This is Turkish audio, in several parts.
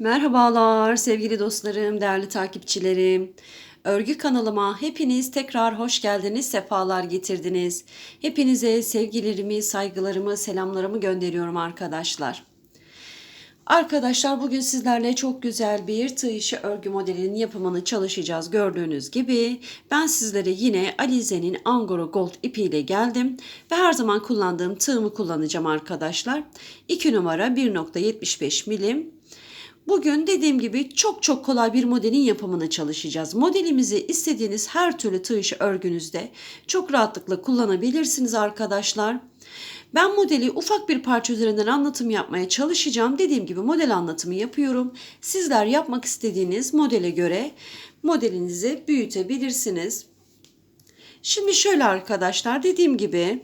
Merhabalar sevgili dostlarım, değerli takipçilerim. Örgü kanalıma hepiniz tekrar hoş geldiniz, sefalar getirdiniz. Hepinize sevgilerimi, saygılarımı, selamlarımı gönderiyorum arkadaşlar. Arkadaşlar bugün sizlerle çok güzel bir tığ işi örgü modelinin yapımını çalışacağız. Gördüğünüz gibi ben sizlere yine Alize'nin Angora Gold ipiyle geldim. Ve her zaman kullandığım tığımı kullanacağım arkadaşlar. 2 numara 1.75 milim Bugün dediğim gibi çok çok kolay bir modelin yapımını çalışacağız. Modelimizi istediğiniz her türlü tığ işi örgünüzde çok rahatlıkla kullanabilirsiniz arkadaşlar. Ben modeli ufak bir parça üzerinden anlatım yapmaya çalışacağım. Dediğim gibi model anlatımı yapıyorum. Sizler yapmak istediğiniz modele göre modelinizi büyütebilirsiniz. Şimdi şöyle arkadaşlar dediğim gibi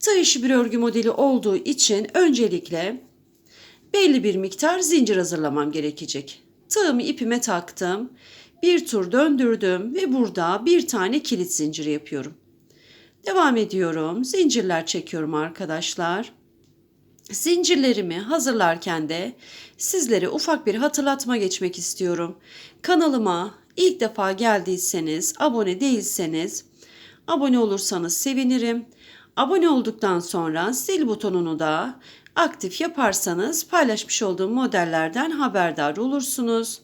tığ işi bir örgü modeli olduğu için öncelikle belli bir miktar zincir hazırlamam gerekecek. Tığımı ipime taktım. Bir tur döndürdüm ve burada bir tane kilit zinciri yapıyorum. Devam ediyorum. Zincirler çekiyorum arkadaşlar. Zincirlerimi hazırlarken de sizlere ufak bir hatırlatma geçmek istiyorum. Kanalıma ilk defa geldiyseniz, abone değilseniz abone olursanız sevinirim. Abone olduktan sonra zil butonunu da aktif yaparsanız paylaşmış olduğum modellerden haberdar olursunuz.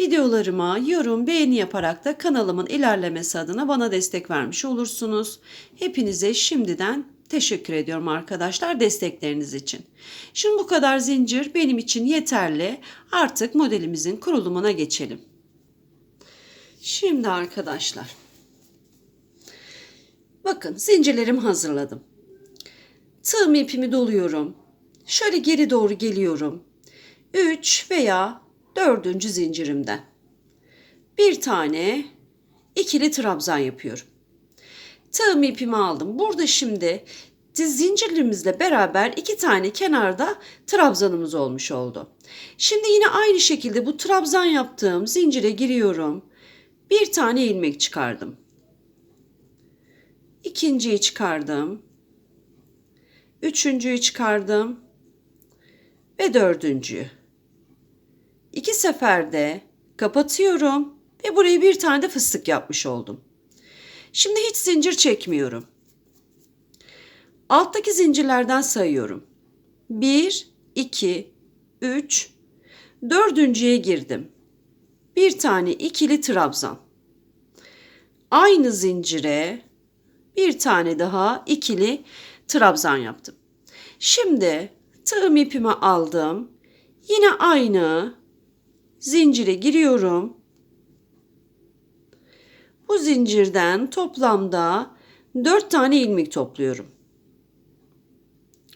Videolarıma yorum, beğeni yaparak da kanalımın ilerlemesi adına bana destek vermiş olursunuz. Hepinize şimdiden teşekkür ediyorum arkadaşlar destekleriniz için. Şimdi bu kadar zincir benim için yeterli. Artık modelimizin kurulumuna geçelim. Şimdi arkadaşlar. Bakın zincirlerimi hazırladım. Tığım ipimi doluyorum. Şöyle geri doğru geliyorum. 3 veya 4. zincirimden. Bir tane ikili trabzan yapıyorum. Tığım ipimi aldım. Burada şimdi zincirlerimizle beraber iki tane kenarda trabzanımız olmuş oldu. Şimdi yine aynı şekilde bu trabzan yaptığım zincire giriyorum. Bir tane ilmek çıkardım. İkinciyi çıkardım. Üçüncüyü çıkardım. Ve dördüncüyü. İki seferde kapatıyorum ve buraya bir tane de fıstık yapmış oldum. Şimdi hiç zincir çekmiyorum. Alttaki zincirlerden sayıyorum. 1, 2, 3, dördüncüye girdim. Bir tane ikili trabzan. Aynı zincire bir tane daha ikili trabzan yaptım. Şimdi tığım ipimi aldım. Yine aynı zincire giriyorum. Bu zincirden toplamda 4 tane ilmek topluyorum.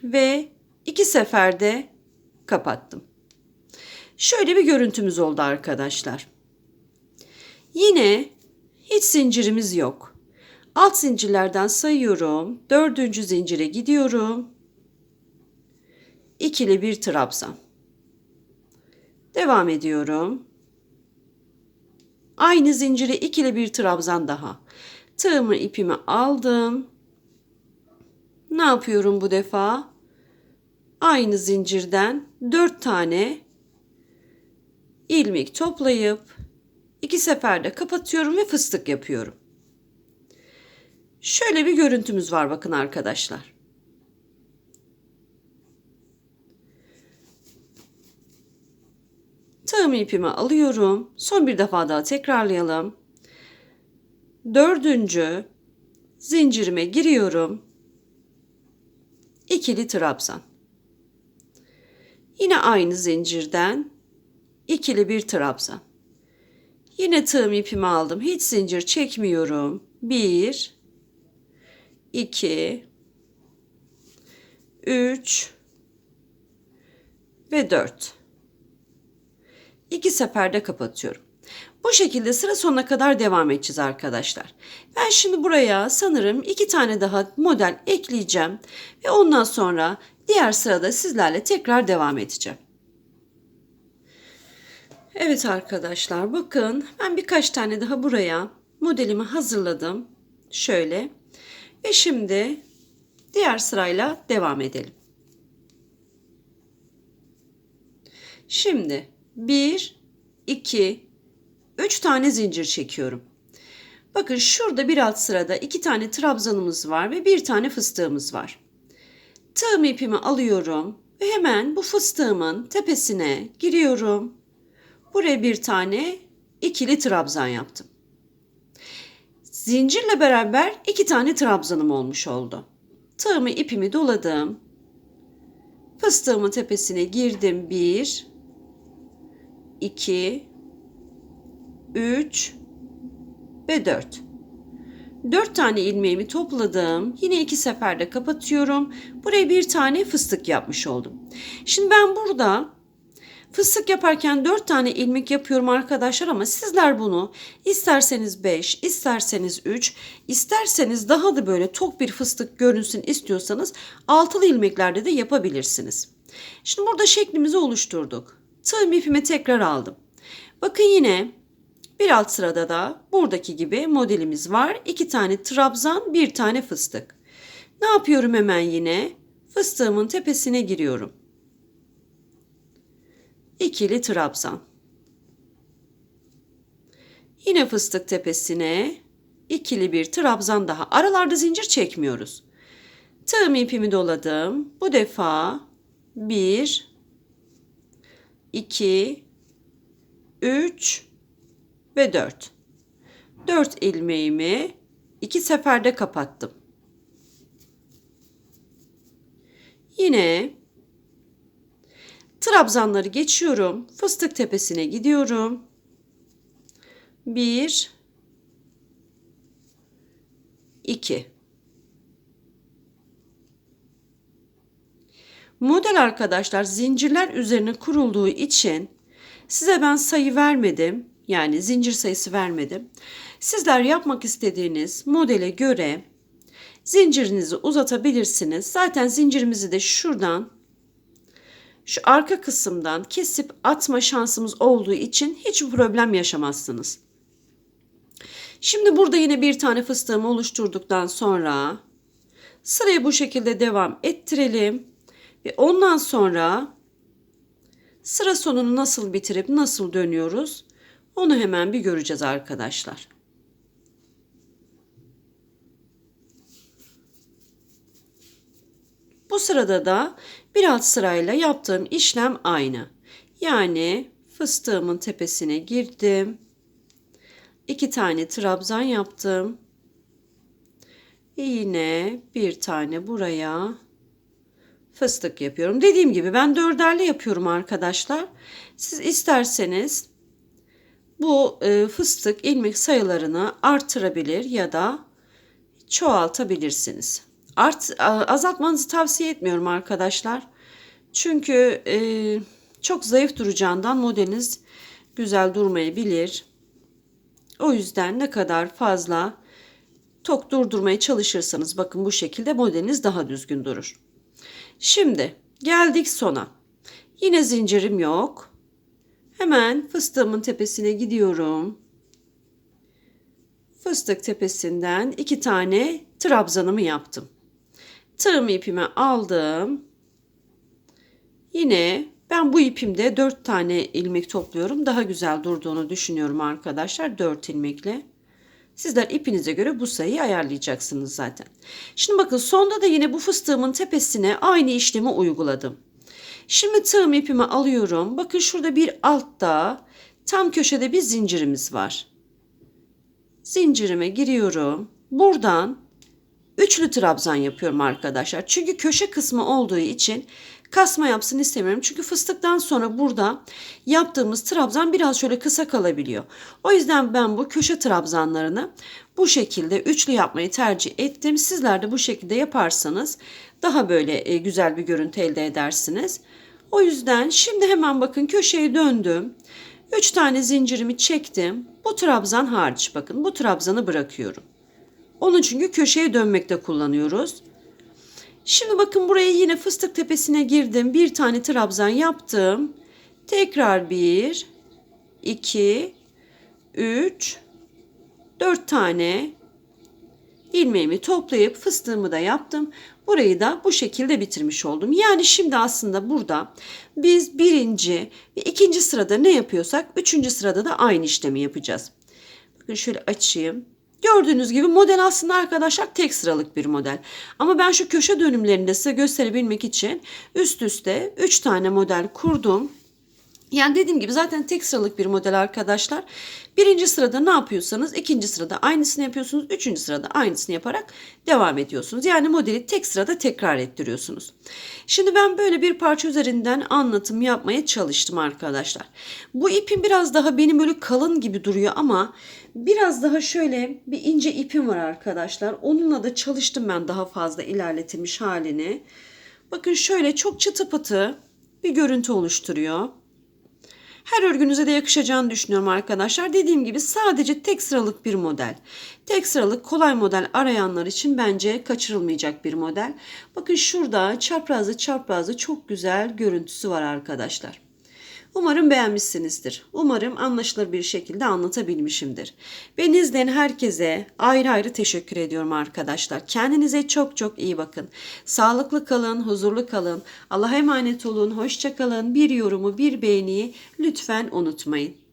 Ve iki seferde kapattım. Şöyle bir görüntümüz oldu arkadaşlar. Yine hiç zincirimiz yok. Alt zincirlerden sayıyorum. Dördüncü zincire gidiyorum. İkili bir trabzan. Devam ediyorum. Aynı zincire ikili bir trabzan daha. Tığımı ipimi aldım. Ne yapıyorum bu defa? Aynı zincirden dört tane ilmek toplayıp iki seferde kapatıyorum ve fıstık yapıyorum. Şöyle bir görüntümüz var bakın arkadaşlar. Tığım ipimi alıyorum. Son bir defa daha tekrarlayalım. Dördüncü zincirime giriyorum. İkili trabzan. Yine aynı zincirden ikili bir trabzan. Yine tığım ipimi aldım. Hiç zincir çekmiyorum. Bir, 2 3 ve 4. İki seferde kapatıyorum. Bu şekilde sıra sonuna kadar devam edeceğiz arkadaşlar. Ben şimdi buraya sanırım iki tane daha model ekleyeceğim ve ondan sonra diğer sırada sizlerle tekrar devam edeceğim. Evet arkadaşlar bakın ben birkaç tane daha buraya modelimi hazırladım. Şöyle ve şimdi diğer sırayla devam edelim. Şimdi 1, 2, 3 tane zincir çekiyorum. Bakın şurada bir alt sırada iki tane trabzanımız var ve bir tane fıstığımız var. Tığım ipimi alıyorum ve hemen bu fıstığımın tepesine giriyorum. Buraya bir tane ikili trabzan yaptım. Zincirle beraber iki tane trabzanım olmuş oldu. Tığımı ipimi doladım. Fıstığımın tepesine girdim. Bir, iki, üç ve dört. Dört tane ilmeğimi topladım. Yine iki seferde kapatıyorum. Buraya bir tane fıstık yapmış oldum. Şimdi ben burada Fıstık yaparken 4 tane ilmek yapıyorum arkadaşlar ama sizler bunu isterseniz 5, isterseniz 3, isterseniz daha da böyle tok bir fıstık görünsün istiyorsanız altılı ilmeklerde de yapabilirsiniz. Şimdi burada şeklimizi oluşturduk. Tığım ipimi tekrar aldım. Bakın yine bir alt sırada da buradaki gibi modelimiz var. 2 tane trabzan, bir tane fıstık. Ne yapıyorum hemen yine? Fıstığımın tepesine giriyorum ikili trabzan. Yine fıstık tepesine ikili bir trabzan daha. Aralarda zincir çekmiyoruz. Tığım ipimi doladım. Bu defa 1 2 3 ve 4. 4 ilmeğimi iki seferde kapattım. Yine Trabzanları geçiyorum. Fıstık tepesine gidiyorum. Bir, iki. Model arkadaşlar zincirler üzerine kurulduğu için size ben sayı vermedim. Yani zincir sayısı vermedim. Sizler yapmak istediğiniz modele göre zincirinizi uzatabilirsiniz. Zaten zincirimizi de şuradan şu arka kısımdan kesip atma şansımız olduğu için hiç problem yaşamazsınız. Şimdi burada yine bir tane fıstığımı oluşturduktan sonra sırayı bu şekilde devam ettirelim. Ve ondan sonra sıra sonunu nasıl bitirip nasıl dönüyoruz onu hemen bir göreceğiz arkadaşlar. Bu sırada da bir alt sırayla yaptığım işlem aynı. Yani fıstığımın tepesine girdim. iki tane trabzan yaptım. Yine bir tane buraya fıstık yapıyorum. Dediğim gibi ben dörderli yapıyorum arkadaşlar. Siz isterseniz bu e, fıstık ilmek sayılarını artırabilir ya da çoğaltabilirsiniz. Art, azaltmanızı tavsiye etmiyorum arkadaşlar. Çünkü e, çok zayıf duracağından modeliniz güzel durmayabilir. O yüzden ne kadar fazla tok durdurmaya çalışırsanız bakın bu şekilde modeliniz daha düzgün durur. Şimdi geldik sona. Yine zincirim yok. Hemen fıstığımın tepesine gidiyorum. Fıstık tepesinden iki tane trabzanımı yaptım. Tığım ipimi aldım. Yine ben bu ipimde 4 tane ilmek topluyorum. Daha güzel durduğunu düşünüyorum arkadaşlar. 4 ilmekle. Sizler ipinize göre bu sayıyı ayarlayacaksınız zaten. Şimdi bakın sonda da yine bu fıstığımın tepesine aynı işlemi uyguladım. Şimdi tığım ipimi alıyorum. Bakın şurada bir altta tam köşede bir zincirimiz var. Zincirime giriyorum. Buradan Üçlü trabzan yapıyorum arkadaşlar. Çünkü köşe kısmı olduğu için kasma yapsın istemiyorum. Çünkü fıstıktan sonra burada yaptığımız trabzan biraz şöyle kısa kalabiliyor. O yüzden ben bu köşe trabzanlarını bu şekilde üçlü yapmayı tercih ettim. Sizler de bu şekilde yaparsanız daha böyle e, güzel bir görüntü elde edersiniz. O yüzden şimdi hemen bakın köşeye döndüm. 3 tane zincirimi çektim. Bu trabzan hariç bakın bu trabzanı bırakıyorum. Onu çünkü köşeye dönmekte kullanıyoruz. Şimdi bakın buraya yine fıstık tepesine girdim. Bir tane trabzan yaptım. Tekrar bir, iki, üç, dört tane ilmeğimi toplayıp fıstığımı da yaptım. Burayı da bu şekilde bitirmiş oldum. Yani şimdi aslında burada biz birinci ve ikinci sırada ne yapıyorsak üçüncü sırada da aynı işlemi yapacağız. Bakın şöyle açayım. Gördüğünüz gibi model aslında arkadaşlar tek sıralık bir model. Ama ben şu köşe dönümlerini de size gösterebilmek için üst üste 3 tane model kurdum. Yani dediğim gibi zaten tek sıralık bir model arkadaşlar. Birinci sırada ne yapıyorsanız ikinci sırada aynısını yapıyorsunuz. Üçüncü sırada aynısını yaparak devam ediyorsunuz. Yani modeli tek sırada tekrar ettiriyorsunuz. Şimdi ben böyle bir parça üzerinden anlatım yapmaya çalıştım arkadaşlar. Bu ipim biraz daha benim böyle kalın gibi duruyor ama biraz daha şöyle bir ince ipim var arkadaşlar. Onunla da çalıştım ben daha fazla ilerletilmiş halini. Bakın şöyle çok çıtı pıtı bir görüntü oluşturuyor. Her örgünüze de yakışacağını düşünüyorum arkadaşlar. Dediğim gibi sadece tek sıralık bir model. Tek sıralık kolay model arayanlar için bence kaçırılmayacak bir model. Bakın şurada çaprazlı çaprazlı çok güzel görüntüsü var arkadaşlar. Umarım beğenmişsinizdir. Umarım anlaşılır bir şekilde anlatabilmişimdir. Beni izleyen herkese ayrı ayrı teşekkür ediyorum arkadaşlar. Kendinize çok çok iyi bakın. Sağlıklı kalın, huzurlu kalın. Allah'a emanet olun, hoşça kalın. Bir yorumu, bir beğeniyi lütfen unutmayın.